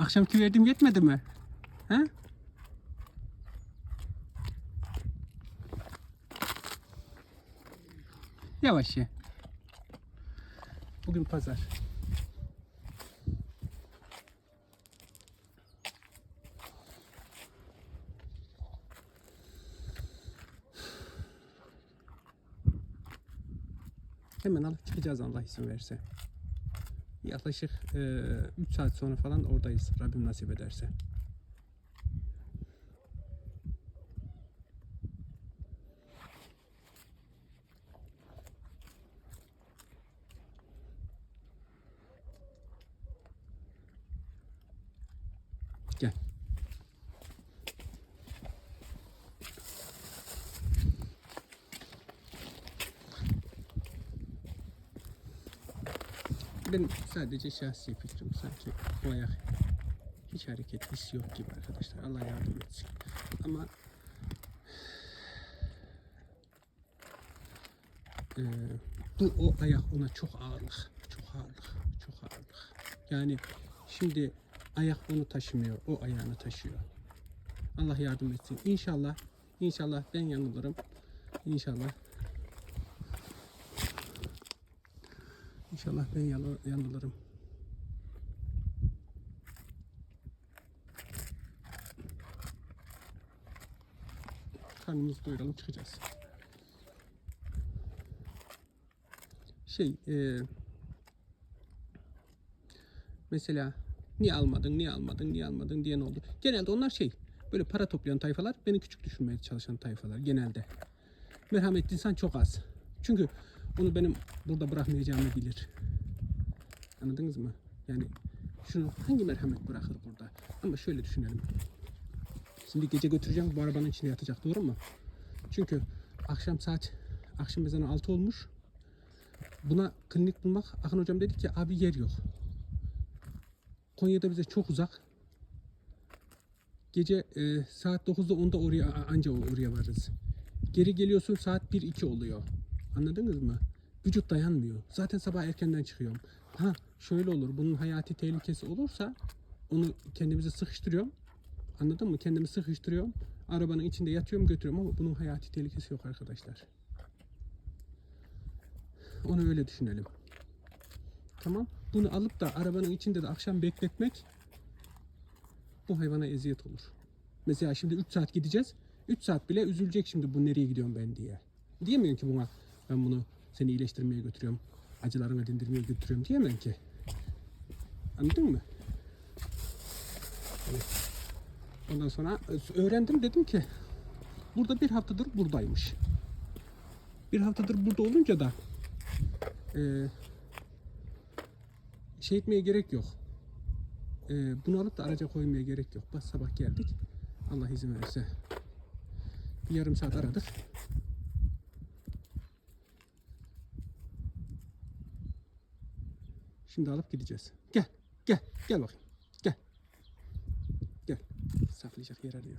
Akşamki verdiğim yetmedi mi? He? Yavaş ye. Bugün pazar. Hemen alıp çıkacağız Allah izin verirse. Yaklaşık 3 saat sonra falan oradayız. Rabbim nasip ederse. Gel. Benim sadece şahsi fikrim sanki bu ayak hiç hareket hissi yok gibi arkadaşlar. Allah yardım etsin. Ama eee, bu o ayak ona çok ağırlık. Çok ağırlık. Çok ağırlık. Yani şimdi ayak onu taşımıyor. O ayağını taşıyor. Allah yardım etsin. İnşallah inşallah ben yanılırım. İnşallah İnşallah ben yanı- yanılırım. Karnımızı doyuralım çıkacağız. Şey, e, mesela niye almadın, niye almadın, niye almadın diyen oldu. Genelde onlar şey, böyle para toplayan tayfalar, beni küçük düşürmeye çalışan tayfalar genelde. Merhametli insan çok az. Çünkü onu benim burada bırakmayacağımı bilir. Anladınız mı? Yani şunu hangi merhamet bırakır burada? Ama şöyle düşünelim. Şimdi gece götüreceğim bu arabanın içinde yatacak doğru mu? Çünkü akşam saat akşam ezanı 6 olmuş. Buna klinik bulmak Akın hocam dedi ki abi yer yok. Konya'da bize çok uzak. Gece e, saat 9'da 10'da oraya anca oraya varırız. Geri geliyorsun saat 1-2 oluyor. Anladınız mı? Vücut dayanmıyor. Zaten sabah erkenden çıkıyorum. Ha şöyle olur. Bunun hayati tehlikesi olursa onu kendimize sıkıştırıyorum. Anladın mı? Kendimi sıkıştırıyorum. Arabanın içinde yatıyorum götürüyorum ama bunun hayati tehlikesi yok arkadaşlar. Onu öyle düşünelim. Tamam. Bunu alıp da arabanın içinde de akşam bekletmek bu hayvana eziyet olur. Mesela şimdi 3 saat gideceğiz. 3 saat bile üzülecek şimdi bu nereye gidiyorum ben diye. Diyemiyorum ki buna ben bunu seni iyileştirmeye götürüyorum. Acılarını dindirmeye götürüyorum diyemem ki. Anladın mı? Ondan sonra öğrendim dedim ki burada bir haftadır buradaymış. Bir haftadır burada olunca da eee şey etmeye gerek yok. Eee bunu alıp da araca koymaya gerek yok. Bas sabah geldik. Allah izin verirse. Bir yarım saat aradık. Şimdi alıp gideceğiz. Gel, gel, gel bakayım. Gel. Gel. Saklayacak yer arıyor.